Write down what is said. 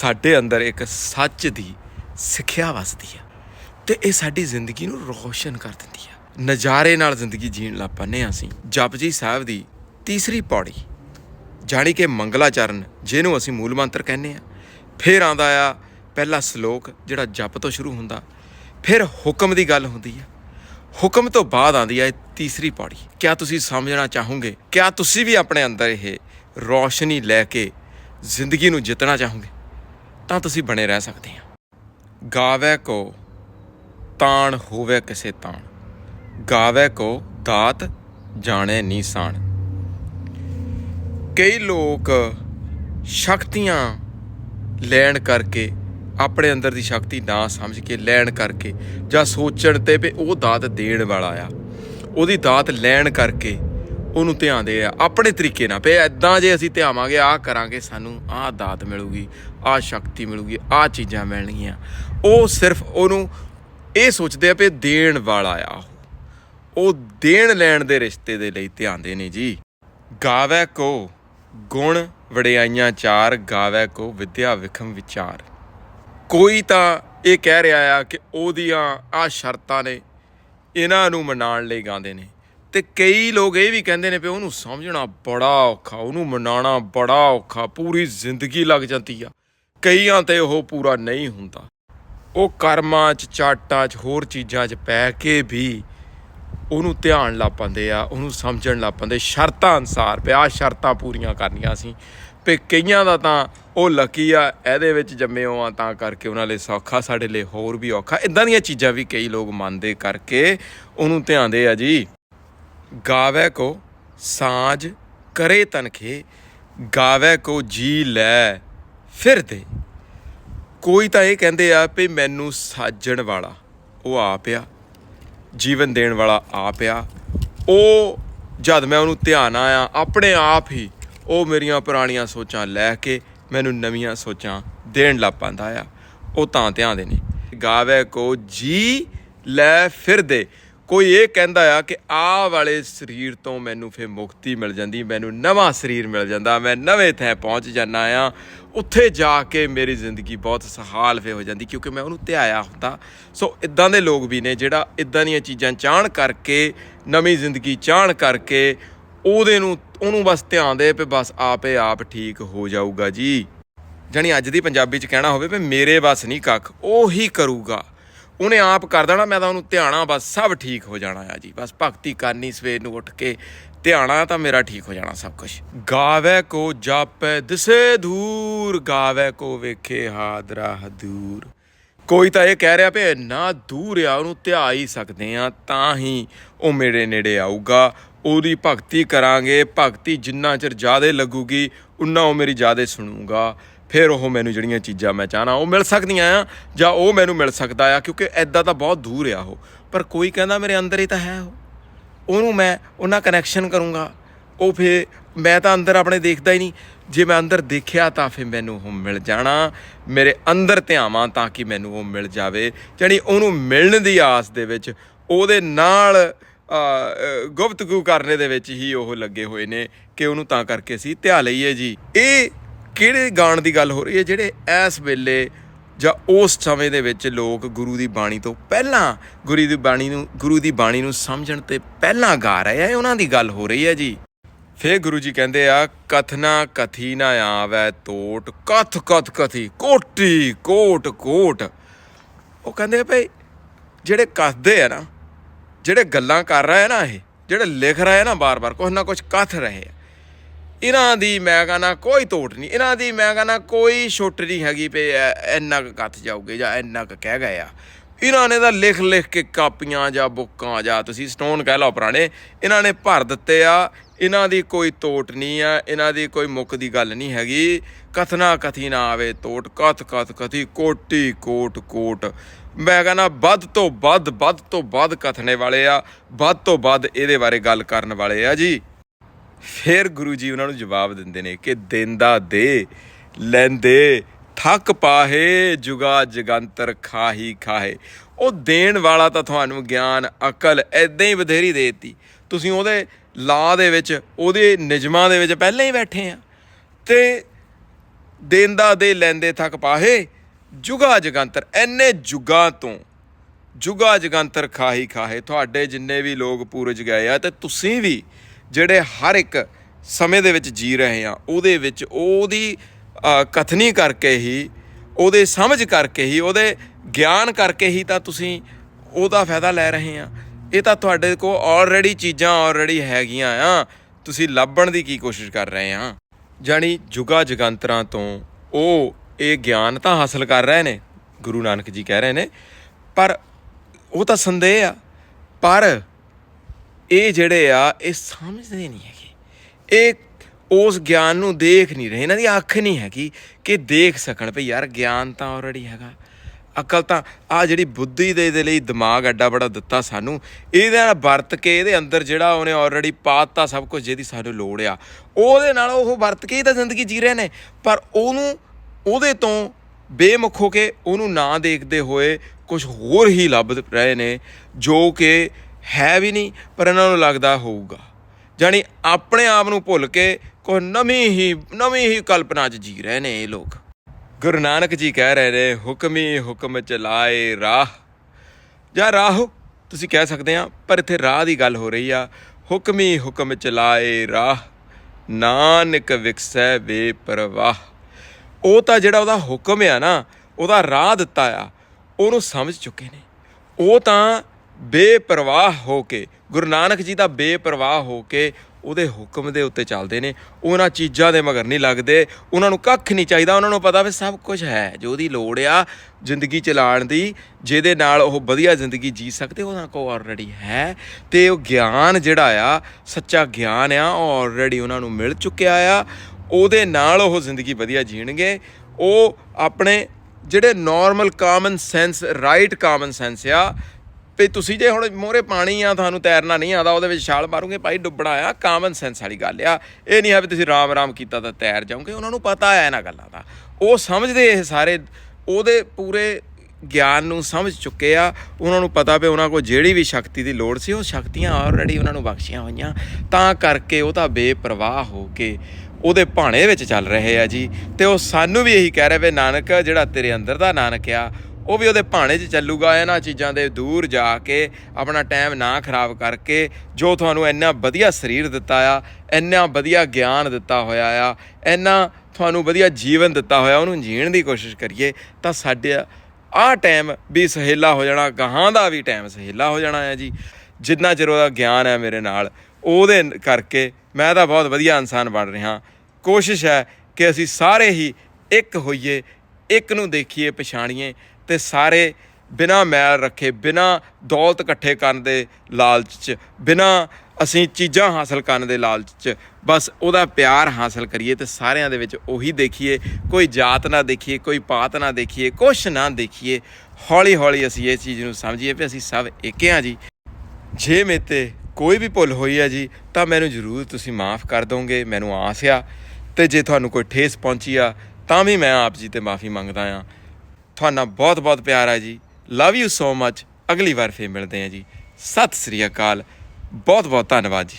ਸਾਡੇ ਅੰਦਰ ਇੱਕ ਸੱਚ ਦੀ ਸਿੱਖਿਆ ਵਸਦੀ ਆ ਤੇ ਇਹ ਸਾਡੀ ਜ਼ਿੰਦਗੀ ਨੂੰ ਰੋਸ਼ਨ ਕਰ ਦਿੰਦੀ ਆ। ਨਜ਼ਾਰੇ ਨਾਲ ਜ਼ਿੰਦਗੀ ਜੀਣ ਲੱਗ ਪੰਨੇ ਅਸੀਂ। ਜਪਜੀ ਸਾਹਿਬ ਦੀ ਤੀਸਰੀ ਪੌੜੀ, ਜਾਣੀ ਕਿ ਮੰਗਲਾਚਰਨ, ਜਿਹਨੂੰ ਅਸੀਂ ਮੂਲ ਮੰਤਰ ਕਹਿੰਦੇ ਆ ਫਿਰ ਆਂਦਾ ਆ ਪਹਿਲਾ ਸ਼ਲੋਕ, ਜਿਹੜਾ ਜਪ ਤੋਂ ਸ਼ੁਰੂ ਹੁੰਦਾ। ਫਿਰ ਹੁਕਮ ਦੀ ਗੱਲ ਹੁੰਦੀ ਆ। ਹੁਕਮ ਤੋਂ ਬਾਅਦ ਆਂਦੀ ਆ ਇਹ ਤੀਸਰੀ ਪੌੜੀ। ਕਿਆ ਤੁਸੀਂ ਸਮਝਣਾ ਚਾਹੋਗੇ? ਕਿਆ ਤੁਸੀਂ ਵੀ ਆਪਣੇ ਅੰਦਰ ਇਹ ਰੋਸ਼ਨੀ ਲੈ ਕੇ ਜ਼ਿੰਦਗੀ ਨੂੰ ਜਿੱਤਣਾ ਚਾਹੋਗੇ? ਤਾਂ ਤੁਸੀਂ ਬਣੇ ਰਹਿ ਸਕਦੇ ਆ ਗਾਵੇ ਕੋ ਤਾਣ ਹੋਵੇ ਕਿਸੇ ਤਾਣ। ਗਾਵੇ ਕੋ ਦਾਤ ਜਾਣੇ ਨੀਸਾਨ ਕਈ ਲੋਕ ਸ਼ਕਤੀਆਂ ਲੈਣ ਕਰਕੇ, ਆਪਣੇ ਅੰਦਰ ਦੀ ਸ਼ਕਤੀ ਨਾ ਸਮਝ ਕੇ ਲੈਣ ਕਰਕੇ ਜਾਂ ਸੋਚਣ ਤੇ ਵੀ ਉਹ ਦਾਤ ਦੇਣ ਵਾਲਾ ਆ। ਉਹਦੀ ਦਾਤ ਲੈਣ ਕਰਕੇ ਉਹਨੂੰ ਧਿਆਉਂਦੇ ਆ, ਆਪਣੇ ਤਰੀਕੇ ਨਾਲ। ਵੀ ਐਦਾਂ ਜੇ ਅਸੀਂ ਧਿਆਵਾਂਗੇ, ਆਹ ਕਰਾਂਗੇ, ਸਾਨੂੰ ਆਹ ਦਾਤ ਮਿਲੂਗੀ, ਆਹ ਸ਼ਕਤੀ ਮਿਲੂਗੀ, ਆਹ ਚੀਜ਼ਾਂ ਮਿਲਣਗੀਆਂ। ਉਹ ਸਿਰਫ ਉਹਨੂੰ ਇਹ ਸੋਚਦੇ ਆ ਵੀ ਦੇਣ ਵਾਲਾ ਆ ਉਹ। ਉਹ ਦੇਣ ਲੈਣ ਦੇ ਰਿਸ਼ਤੇ ਦੇ ਲਈ ਧਿਆਉਂਦੇ ਨੇ ਜੀ। ਗਾਵੇ ਕੋ ਗੁਣ ਵਡਿਆਈਆਂ ਚਾਰ, ਗਾਵੇ ਕੋ ਵਿਦਿਆ ਵਿਖਮ ਵਿਚਾਰ। ਕੋਈ ਤਾਂ ਇਹ ਕਹਿ ਰਿਹਾ ਆ ਕਿ ਉਹਦੀਆਂ ਆ ਸ਼ਰਤਾਂ ਨੇ, ਇਹਨਾਂ ਨੂੰ ਮਨਾਉਣ ਲਈ ਗਾਉਂਦੇ ਨੇ। ਤੇ ਕਈ ਲੋਕ ਇਹ ਵੀ ਕਹਿੰਦੇ ਨੇ ਵੀ ਉਹਨੂੰ ਸਮਝਣਾ ਬੜਾ ਔਖਾ, ਉਹਨੂੰ ਮਨਾਉਣਾ ਬੜਾ ਔਖਾ, ਪੂਰੀ ਜ਼ਿੰਦਗੀ ਲੱਗ ਜਾਂਦੀ ਆ। ਕਈਆਂ ਤੇ ਉਹ ਪੂਰਾ ਨਹੀਂ ਹੁੰਦਾ। ਉਹ ਕਰਮਾਂ 'ਚ, ਚਾਟਾਂ 'ਚ, ਹੋਰ ਚੀਜ਼ਾਂ 'ਚ ਪੈ ਕੇ ਵੀ ਉਹਨੂੰ ਧਿਆਨ ਲਾ ਪਾਉਂਦੇ ਆ, ਉਹਨੂੰ ਸਮਝਣ ਲਾ ਪਾਉਂਦੇ ਸ਼ਰਤਾਂ ਅਨਸਾਰ ਪਿਆ ਸ਼ਰਤਾਂ ਪੂਰੀਆਂ ਕਰਨੀਆਂ ਸੀ। ਤੇ ਕਈਆਂ ਦਾ ਤਾਂ ਉਹ ਲੱਕੀ ਆ, ਇਹਦੇ ਵਿੱਚ ਜੰਮੇ ਹੋ ਆ ਤਾਂ ਕਰਕੇ ਉਹਨਾਂ ਲਈ ਸੌਖਾ, ਸਾਡੇ ਲਈ ਹੋਰ ਵੀ ਔਖਾ। ਇਦਾਂ ਦੀਆਂ ਚੀਜ਼ਾਂ ਵੀ ਕਈ ਲੋਕ ਮੰਨਦੇ ਕਰਕੇ ਉਹਨੂੰ ਧਿਆਉਂਦੇ ਆ ਜੀ। ਗਾਵੇ ਕੋ ਸਾਜ ਕਰੇ ਤਨਖੇ ਗਾਵੇ ਕੋ ਜੀ ਲੈ ਫਿਰਦੇ ਕੋਈ ਤਾਂ ਇਹ ਕਹਿੰਦੇ ਆ ਵੀ ਮੈਨੂੰ ਸਾਜਣ ਵਾਲਾ, ਉਹ ਆਪ ਆ, ਜੀਵਨ ਦੇਣ ਵਾਲਾ ਆਪ ਆ। ਉਹ ਜਦ ਮੈਂ ਉਹਨੂੰ ਧਿਆਨ ਆਇਆ, ਆਪਣੇ ਆਪ ਹੀ ਉਹ ਮੇਰੀਆਂ ਪੁਰਾਣੀਆਂ ਸੋਚਾਂ ਲੈ ਕੇ ਮੈਨੂੰ ਨਵੀਆਂ ਸੋਚਾਂ ਦੇਣ ਲੱਗ ਪੈਂਦਾ ਆ। ਉਹ ਤਾਂ ਧਿਆਨ ਦੇ ਨੇ ਗਾਵੇ ਕੋ ਜੀ ਲੈ ਫਿਰ ਦੇ। ਕੋਈ ਇਹ ਕਹਿੰਦਾ ਆ ਕਿ ਆਹ ਵਾਲੇ ਸਰੀਰ ਤੋਂ ਮੈਨੂੰ ਫੇ ਮੁਕਤੀ ਮਿਲ ਜਾਂਦੀ, ਮੈਨੂੰ ਨਵਾਂ ਸਰੀਰ ਮਿਲ ਜਾਂਦਾ, ਮੈਂ ਨਵੇਂ ਥਾਂ ਪਹੁੰਚ ਜਾਂਦਾ ਆ। ਉੱਥੇ ਜਾ ਕੇ ਮੇਰੀ ਜ਼ਿੰਦਗੀ ਬਹੁਤ ਸਹਾਲ ਫੇ ਹੋ ਜਾਂਦੀ, ਕਿਉਂਕਿ ਮੈਂ ਉਹਨੂੰ ਧਿਆਇਆ ਹੁੰਦਾ। ਸੋ ਇਦਾਂ ਦੇ ਲੋਕ ਵੀ ਨੇ ਜਿਹੜਾ ਇਦਾਂ ਦੀਆਂ ਚੀਜ਼ਾਂ ਚਾਹਣ ਕਰਕੇ, ਨਵੀਂ ਜ਼ਿੰਦਗੀ ਚਾਹਣ ਕਰਕੇ ਉਹਦੇ ਨੂੰ, ਉਹਨੂੰ ਬਸ ਧਿਆਨ ਦੇ ਪੇ ਬਸ ਆਪੇ ਆਪ ਠੀਕ ਹੋ ਜਾਊਗਾ ਜੀ। ਜਾਣੀ ਅੱਜ ਦੀ ਪੰਜਾਬੀ ਚ ਕਹਿਣਾ ਹੋਵੇ ਵੀ ਮੇਰੇ ਬਸ ਨਹੀਂ ਕੱਖ, ਉਹ ਹੀ ਕਰੂਗਾ। ਉਹਨੇ ਆਪ ਕਰ ਦੇਣਾ, ਮੈਂ ਤਾਂ ਉਹਨੂੰ ਧਿਆਣਾ, ਬਸ ਸਭ ਠੀਕ ਹੋ ਜਾਣਾ ਆ ਜੀ। ਬਸ ਭਗਤੀ ਕਰਨੀ, ਸਵੇਰ ਨੂੰ ਉੱਠ ਕੇ ਧਿਆਣਾ ਤਾਂ ਮੇਰਾ ਠੀਕ ਹੋ ਜਾਣਾ ਸਭ ਕੁਝ ਗਾਵੇ ਕੋ ਜਾਪੈ ਦਿਸੇ ਦੂਰ, ਗਾਵੇ ਕੋ ਵੇਖੇ ਹਾਦਰਾ ਹਦੂਰ। ਕੋਈ ਤਾਂ ਇਹ ਕਹਿ ਰਿਹਾ ਵੀ ਇੰਨਾ ਦੂਰ ਆ, ਉਹਨੂੰ ਧਿਆ ਹੀ ਸਕਦੇ ਆ, ਤਾਂ ਹੀ ਉਹ ਮੇਰੇ ਨੇੜੇ ਆਊਗਾ। ਉਹਦੀ ਭਗਤੀ ਕਰਾਂਗੇ, ਭਗਤੀ ਜਿੰਨਾ ਚਿਰ ਜ਼ਿਆਦੇ ਲੱਗੂਗੀ, ਉਨਾ ਉਹ ਮੇਰੀ ਜ਼ਿਆਦੇ ਸੁਣੂਗਾ। ਫਿਰ ਉਹ ਮੈਨੂੰ ਜਿਹੜੀਆਂ ਚੀਜ਼ਾਂ ਮੈਂ ਚਾਹਨਾ ਉਹ ਮਿਲ ਸਕਦੀਆਂ ਆ ਜਾਂ ਉਹ ਮੈਨੂੰ ਮਿਲ ਸਕਦਾ ਆ ਕਿਉਂਕਿ ਐਦਾਂ ਤਾਂ ਬਹੁਤ ਦੂਰ ਆ ਉਹ। ਪਰ ਕੋਈ ਕਹਿੰਦਾ ਮੇਰੇ ਅੰਦਰ ਹੀ ਤਾਂ ਹੈ ਉਹ। ਉਹਨੂੰ ਮੈਂ ਉਹਨਾਂ ਕਨੈਕਸ਼ਨ ਕਰੂੰਗਾ। ਉਹ ਫੇ ਮੈਂ ਤਾਂ ਅੰਦਰ ਆਪਣੇ ਦੇਖਦਾ ਹੀ ਨਹੀਂ। ਜੇ ਮੈਂ ਅੰਦਰ ਦੇਖਿਆ ਤਾਂ ਫੇ ਮੈਨੂੰ ਉਹ ਮਿਲ ਜਾਣਾ। ਮੇਰੇ ਅੰਦਰ ਧਿਆਵਾਂ ਤਾਂ ਕਿ ਮੈਨੂੰ ਉਹ ਮਿਲ ਜਾਵੇ। ਜਾਣੀ ਉਹਨੂੰ ਮਿਲਣ ਦੀ ਆਸ ਦੇ ਵਿੱਚ ਉਹਦੇ ਨਾਲ ਅ, ਗੁਫ਼ਤਗੂ ਕਰਨੇ ਦੇ ਵਿੱਚ ਹੀ ਉਹ ਲੱਗੇ ਹੋਏ ਨੇ ਕਿ ਉਹਨੂੰ ਤਾਂ ਕਰਕੇ ਅਸੀਂ ਧਿਆ ਲਈਏ ਜੀ। ਇਹ ਕਿਹੜੇ ਗਾਣ ਦੀ ਗੱਲ ਹੋ ਰਹੀ ਹੈ ਜਿਹੜੇ ਇਸ ਵੇਲੇ ਜਾਂ ਉਸ ਸਮੇਂ ਦੇ ਵਿੱਚ ਲੋਕ ਗੁਰੂ ਦੀ ਬਾਣੀ ਤੋਂ ਪਹਿਲਾਂ ਗੁਰੂ ਦੀ ਬਾਣੀ ਨੂੰ, ਗੁਰੂ ਦੀ ਬਾਣੀ ਨੂੰ ਸਮਝਣ ਤੇ ਪਹਿਲਾਂ ਗਾ ਰਹੇ ਆ? ਉਹਨਾਂ ਦੀ ਗੱਲ ਹੋ ਰਹੀ ਹੈ ਜੀ। ਫੇਰ ਗੁਰੂ ਜੀ ਕਹਿੰਦੇ ਆ, ਕਥਨਾ ਕਥੀ ਨਾ ਆਵੈ ਤੋਟ, ਕਥ ਕਥ ਕਥੀ, ਕੋਟੀ, ਕੋਟ ਕੋਟ। ਉਹ ਕਹਿੰਦੇ ਆ ਭਈ, ਜਿਹੜੇ ਕੱਥਦੇ ਆ ਨਾ, ਜਿਹੜੇ ਗੱਲਾਂ ਕਰ ਰਹੇ ਨਾ ਇਹ, ਜਿਹੜੇ ਲਿਖ ਰਹੇ ਆ ਨਾ ਬਾਰ-ਬਾਰ, ਕੁਛ ਨਾ ਕੁਛ ਕਥ ਰਹੇ ਆ। ਇਹਨਾਂ ਦੀ ਮੈਂ ਕਹਿੰਦਾ ਕੋਈ ਤੋਟ ਨਹੀਂ, ਇਹਨਾਂ ਦੀ ਮੈਂ ਕਹਿੰਦਾ ਕੋਈ ਛੁੱਟ ਨਹੀਂ ਹੈਗੀ ਪਈ ਇੰਨਾ ਕੁ ਕੱਥ ਜਾਊਗੇ ਜਾਂ ਇੰਨਾ ਕੁ ਕਹਿ ਗਏ ਆ। ਇਹਨਾਂ ਨੇ ਤਾਂ ਲਿਖ ਲਿਖ ਕੇ ਕਾਪੀਆਂ ਜਾਂ ਬੁੱਕਾਂ ਜਾਂ ਤੁਸੀਂ ਸਟੋਨ ਕਹਿ ਲਓ ਪੁਰਾਣੇ, ਇਹਨਾਂ ਨੇ ਭਰ ਦਿੱਤੇ ਆ, ਇਹਨਾਂ ਦੀ ਕੋਈ ਤੋਟ ਨਹੀਂ ਆ, ਇਹਨਾਂ ਦੀ ਕੋਈ ਮੁੱਕ ਦੀ ਗੱਲ ਨਹੀਂ ਹੈਗੀ। ਕਥਨਾ ਕਥੀ ਨਾ ਆਵੇ ਤੋਟ, ਕਥ ਕਥ ਕਥੀ, ਕੋਟੀ ਕੋਟ ਕੋਟ। ਮੈਂ ਕਹਿੰਦਾ ਵੱਧ ਤੋਂ ਵੱਧ ਵੱਧ ਤੋਂ ਵੱਧ ਕਥਨੇ ਵਾਲੇ ਆ, ਵੱਧ ਤੋਂ ਵੱਧ ਇਹਦੇ ਬਾਰੇ ਗੱਲ ਕਰਨ ਵਾਲੇ ਆ ਜੀ। ਫਿਰ ਗੁਰੂ ਜੀ ਉਹਨਾਂ ਨੂੰ ਜਵਾਬ ਦਿੰਦੇ ਨੇ ਕਿ ਦਿੰਦਾ ਦੇ, ਲੈਂਦੇ, ਥੱਕ ਪਾਹੇ, ਜੁਗਾ ਜਗੰਤਰ ਖਾਹੀ ਖਾਹੇ। ਉਹ ਦੇਣ ਵਾਲਾ ਤਾਂ ਤੁਹਾਨੂੰ ਗਿਆਨ, ਅਕਲ ਐਦਾਂ ਹੀ ਬਥੇਰੀ ਦੇਤੀ। ਤੁਸੀਂ ਉਹਦੇ ਲਾ ਦੇ ਵਿੱਚ, ਉਹਦੇ ਨਿਯਮਾਂ ਦੇ ਵਿੱਚ ਪਹਿਲਾਂ ਹੀ ਬੈਠੇ ਆ। ਤੇ ਦੇਂਦਾ ਦੇ, ਲੈਂਦੇ, ਥੱਕ ਪਾਹੇ, ਜੁਗਾ ਜਗੰਤਰ, ਐਨੇ ਜੁਗਾਂ ਤੋਂ, ਜੁਗਾ ਜਗੰਤਰ ਖਾਹੀ ਖਾਹੇ, ਤੁਹਾਡੇ ਜਿੰਨੇ ਵੀ ਲੋਕ ਪੂਰਜ ਗਏ ਆ ਤੇ ਤੁਸੀਂ ਵੀ ਜਿਹੜੇ ਹਰ ਇੱਕ ਸਮੇਂ ਦੇ ਵਿੱਚ ਜੀ ਰਹੇ ਆ, ਉਹਦੇ ਵਿੱਚ ਉਹਦੀ ਕਥਨੀ ਕਰਕੇ ਹੀ, ਉਹਦੇ ਸਮਝ ਕਰਕੇ ਹੀ, ਉਹਦੇ ਗਿਆਨ ਕਰਕੇ ਹੀ ਤਾਂ ਤੁਸੀਂ ਉਹਦਾ ਫਾਇਦਾ ਲੈ ਰਹੇ ਆ। ਇਹ ਤਾਂ ਤੁਹਾਡੇ ਕੋਲ ਆਲਰੇਡੀ ਚੀਜ਼ਾਂ ਆਲਰੇਡੀ ਹੈਗੀਆਂ ਆ। ਤੁਸੀਂ ਲੱਭਣ ਦੀ ਕੀ ਕੋਸ਼ਿਸ਼ ਕਰ ਰਹੇ ਆ? ਜਾਣੀ ਜੁਗਾ ਜਗੰਤਰਾਂ ਤੋਂ ਉਹ ਇਹ ਗਿਆਨ ਤਾਂ ਹਾਸਲ ਕਰ ਰਹੇ ਨੇ, ਗੁਰੂ ਨਾਨਕ ਜੀ ਕਹਿ ਰਹੇ ਨੇ, ਪਰ ਉਹ ਤਾਂ ਸੰਦੇਹ ਆ। ਪਰ ਇਹ ਜਿਹੜੇ ਆ, ਇਹ ਸਮਝਦੇ ਨਹੀਂ ਹੈਗੇ। ਇਹ ਉਸ ਗਿਆਨ ਨੂੰ ਦੇਖ ਨਹੀਂ ਰਹੇ। ਇਹਨਾਂ ਦੀ ਅੱਖ ਨਹੀਂ ਹੈਗੀ ਕਿ ਦੇਖ ਸਕਣ ਭਈ ਯਾਰ ਗਿਆਨ ਤਾਂ ਆਲਰੇਡੀ ਹੈਗਾ। ਅਕਲ ਤਾਂ ਆ ਜਿਹੜੀ ਬੁੱਧੀ ਦੇ ਦੇ ਲਈ ਦਿਮਾਗ ਐਡਾ ਬੜਾ ਦਿੱਤਾ ਸਾਨੂੰ। ਇਹਦੇ ਨਾਲ ਵਰਤ ਕੇ ਇਹਦੇ ਅੰਦਰ ਜਿਹੜਾ ਉਹਨੇ ਆਲਰੇਡੀ ਪਾਤਾ ਸਭ ਕੁਝ, ਜਿਹਦੀ ਸਾਨੂੰ ਲੋੜ ਆ। ਉਹਦੇ ਨਾਲ ਉਹ ਵਰਤ ਕੇ ਹੀ ਤਾਂ ਜ਼ਿੰਦਗੀ ਜੀ ਰਹੇ ਨੇ। ਪਰ ਉਹਨੂੰ, ਉਹਦੇ ਤੋਂ ਬੇਮੁਖ ਹੋ ਕੇ ਉਹਨੂੰ ਨਾ ਦੇਖਦੇ ਹੋਏ ਕੁਝ ਹੋਰ ਹੀ ਲੱਭ ਰਹੇ ਨੇ, ਜੋ ਕਿ ਹੈ ਵੀ ਨਹੀਂ, ਪਰ ਇਹਨਾਂ ਨੂੰ ਲੱਗਦਾ ਹੋਊਗਾ। ਜਾਣੀ ਆਪਣੇ ਆਪ ਨੂੰ ਭੁੱਲ ਕੇ ਕੋਈ ਨਵੀਂ ਹੀ ਨਵੀਂ ਹੀ ਕਲਪਨਾ 'ਚ ਜੀ ਰਹੇ ਨੇ ਇਹ ਲੋਕ। ਗੁਰੂ ਨਾਨਕ ਜੀ ਕਹਿ ਰਹੇ ਨੇ, ਹੁਕਮੀ ਹੁਕਮ ਚਲਾਏ ਰਾਹ। ਜਾਂ ਰਾਹ, ਤੁਸੀਂ ਕਹਿ ਸਕਦੇ ਆ ਪਰ ਇੱਥੇ ਰਾਹ ਦੀ ਗੱਲ ਹੋ ਰਹੀ ਆ। ਹੁਕਮੀ ਹੁਕਮ ਚਲਾਏ ਰਾਹ, ਨਾਨਕ ਵਿਕਸੈ ਬੇਪਰਵਾਹ। ਉਹ ਤਾਂ ਜਿਹੜਾ ਉਹਦਾ ਹੁਕਮ ਆ ਨਾ, ਉਹਦਾ ਰਾਹ ਦਿੱਤਾ ਆ, ਉਹਨੂੰ ਸਮਝ ਚੁੱਕੇ ਨੇ। ਉਹ ਤਾਂ ਬੇਪਰਵਾਹ ਹੋ ਕੇ, ਗੁਰੂ ਨਾਨਕ ਜੀ ਦਾ ਬੇਪਰਵਾਹ ਹੋ ਕੇ ਉਹਦੇ ਹੁਕਮ ਦੇ ਉੱਤੇ ਚੱਲਦੇ ਨੇ। ਉਹਨਾਂ ਚੀਜ਼ਾਂ ਦੇ ਮਗਰ ਨਹੀਂ ਲੱਗਦੇ। ਉਹਨਾਂ ਨੂੰ ਕੱਖ ਨਹੀਂ ਚਾਹੀਦਾ। ਉਹਨਾਂ ਨੂੰ ਪਤਾ ਵੀ ਸਭ ਕੁਝ ਹੈ। ਜੋ ਉਹਦੀ ਲੋੜ ਆ ਜ਼ਿੰਦਗੀ ਚਲਾਉਣ ਦੀ, ਜਿਹਦੇ ਨਾਲ ਉਹ ਵਧੀਆ ਜ਼ਿੰਦਗੀ ਜੀ ਸਕਦੇ ਉਹਨਾਂ ਕੋਲ ਆਲਰੇਡੀ ਹੈ। ਤੇ ਉਹ ਗਿਆਨ ਜਿਹੜਾ ਆ, ਸੱਚਾ ਗਿਆਨ ਆ, ਉਹ ਆਲਰੇਡੀ ਉਹਨਾਂ ਨੂੰ ਮਿਲ ਚੁੱਕਿਆ ਆ। ਉਹਦੇ ਨਾਲ ਉਹ ਜ਼ਿੰਦਗੀ ਵਧੀਆ ਜੀਣਗੇ। ਉਹ ਆਪਣੇ ਜਿਹੜੇ normal common sense right common sense ਆ ਵੀ ਤੁਸੀਂ ਜੇ ਹੁਣ ਮੋਹਰੇ ਪਾਣੀ ਆ, ਤੁਹਾਨੂੰ ਤੈਰਨਾ ਨਹੀਂ ਆਉਂਦਾ, ਉਹਦੇ ਵਿੱਚ ਛਾਲ ਮਾਰੋਗੇ, ਭਾਈ ਡੁੱਬਣਾ ਆ ਕਾਮਨ ਸੈਂਸ ਵਾਲੀ ਗੱਲ ਆ। ਇਹ ਨਹੀਂ ਹੈ ਵੀ ਤੁਸੀਂ ਰਾਮ ਰਾਮ ਕੀਤਾ ਤਾਂ ਤੈਰ ਜਾਓਗੇ, ਉਹਨਾਂ ਨੂੰ ਪਤਾ ਆ ਇਹਨਾਂ ਗੱਲਾਂ ਦਾ। ਉਹ ਸਮਝਦੇ ਇਹ ਸਾਰੇ, ਉਹਦੇ ਪੂਰੇ ਗਿਆਨ ਨੂੰ ਸਮਝ ਚੁੱਕੇ ਆ। ਉਹਨਾਂ ਨੂੰ ਪਤਾ ਵੀ ਉਹਨਾਂ ਕੋਲ ਜਿਹੜੀ ਵੀ ਸ਼ਕਤੀ ਦੀ ਲੋੜ ਸੀ, ਉਹ ਸ਼ਕਤੀਆਂ ਆਲਰੇਡੀ ਉਹਨਾਂ ਨੂੰ ਬਖਸ਼ੀਆਂ ਹੋਈਆਂ। ਤਾਂ ਕਰਕੇ ਉਹ ਤਾਂ ਬੇਪਰਵਾਹ ਹੋ ਕੇ ਉਹਦੇ ਭਾਣੇ ਵਿੱਚ ਚੱਲ ਰਹੇ ਆ ਜੀ। ਤੇ ਉਹ ਸਾਨੂੰ ਵੀ ਇਹੀ ਕਹਿ ਰਿਹਾ ਵੀ, ਨਾਨਕ, ਜਿਹੜਾ ਤੇਰੇ ਅੰਦਰ ਦਾ ਨਾਨਕ ਆ ਉਹ ਵੀ ਉਹਦੇ ਭਾਣੇ 'ਚ ਚੱਲੂਗਾ, ਇਹਨਾਂ ਚੀਜ਼ਾਂ ਦੇ ਦੂਰ ਜਾ ਕੇ ਆਪਣਾ ਟਾਈਮ ਨਾ ਖਰਾਬ ਕਰਕੇ ਜੋ ਤੁਹਾਨੂੰ ਇੰਨਾ ਵਧੀਆ ਸਰੀਰ ਦਿੱਤਾ ਆ, ਇੰਨਾ ਵਧੀਆ ਗਿਆਨ ਦਿੱਤਾ ਹੋਇਆ ਆ, ਇੰਨਾ ਤੁਹਾਨੂੰ ਵਧੀਆ ਜੀਵਨ ਦਿੱਤਾ ਹੋਇਆ, ਉਹਨੂੰ ਜੀਣ ਦੀ ਕੋਸ਼ਿਸ਼ ਕਰੀਏ, ਤਾਂ ਸਾਡੇ ਆਹ ਟਾਈਮ ਵੀ ਸਹੇਲਾ ਹੋ ਜਾਣਾ, ਗਾਹਾਂ ਦਾ ਵੀ ਟਾਈਮ ਸਹੇਲਾ ਹੋ ਜਾਣਾ ਹੈ ਜੀ। ਜਿੰਨਾ ਚਿਰ ਉਹਦਾ ਗਿਆਨ ਹੈ ਮੇਰੇ ਨਾਲ, ਉਹਦੇ ਕਰਕੇ ਮੈਂ ਤਾਂ ਬਹੁਤ ਵਧੀਆ ਇਨਸਾਨ ਬਣ ਰਿਹਾ। ਕੋਸ਼ਿਸ਼ ਹੈ ਕਿ ਅਸੀਂ ਸਾਰੇ ਹੀ ਇੱਕ ਹੋਈਏ, ਇੱਕ ਨੂੰ ਦੇਖੀਏ, ਪਛਾਣੀਏ ਤੇ ਸਾਰੇ ਬਿਨਾ ਮੈਲ ਰੱਖੇ, ਬਿਨਾ ਦੌਲਤ ਇਕੱਠੇ ਕਰਨ ਦੇ ਲਾਲਚ 'ਚ, ਬਿਨਾ ਅਸੀਂ ਚੀਜ਼ਾਂ ਹਾਸਲ ਕਰਨ ਦੇ ਲਾਲਚ 'ਚ, ਬਸ ਉਹਦਾ ਪਿਆਰ ਹਾਸਲ ਕਰੀਏ ਤੇ ਸਾਰਿਆਂ ਦੇ ਵਿੱਚ ਉਹੀ ਦੇਖੀਏ, ਕੋਈ ਜਾਤ ਨਾ ਦੇਖੀਏ, ਕੋਈ ਪਾਤ ਨਾ ਦੇਖੀਏ, ਕੁਛ ਨਾ ਦੇਖੀਏ। ਹੌਲੀ ਹੌਲੀ ਅਸੀਂ ਇਹ ਚੀਜ਼ ਨੂੰ ਸਮਝੀਏ ਵੀ ਅਸੀਂ ਸਭ ਇੱਕ ਹਾਂ ਜੀ। ਜੇ ਮੇਰੇ ਤੇ ਕੋਈ ਵੀ ਭੁੱਲ ਹੋਈ ਹੈ ਜੀ, ਤਾਂ ਮੈਨੂੰ ਜ਼ਰੂਰ ਤੁਸੀਂ ਮਾਫ ਕਰ ਦੋਗੇ, ਮੈਨੂੰ ਆਸ ਆ। ਤੇ ਜੇ ਤੁਹਾਨੂੰ ਕੋਈ ਠੇਸ ਪਹੁੰਚੀ ਆ, ਤਾਂ ਵੀ ਮੈਂ ਆਪ ਜੀ ਤੇ ਮਾਫੀ ਮੰਗਦਾ ਆ ਤੁਹਾਡਾ ਬਹੁਤ ਬਹੁਤ ਪਿਆਰ ਹੈ ਜੀ। ਲਵ ਯੂ ਸੋ ਮੱਚ ਅਗਲੀ ਵਾਰ ਫੇਰ ਮਿਲਦੇ ਹਾਂ ਜੀ। ਸਤਿ ਸ੍ਰੀ ਅਕਾਲ। ਬਹੁਤ ਬਹੁਤ ਧੰਨਵਾਦ ਜੀ।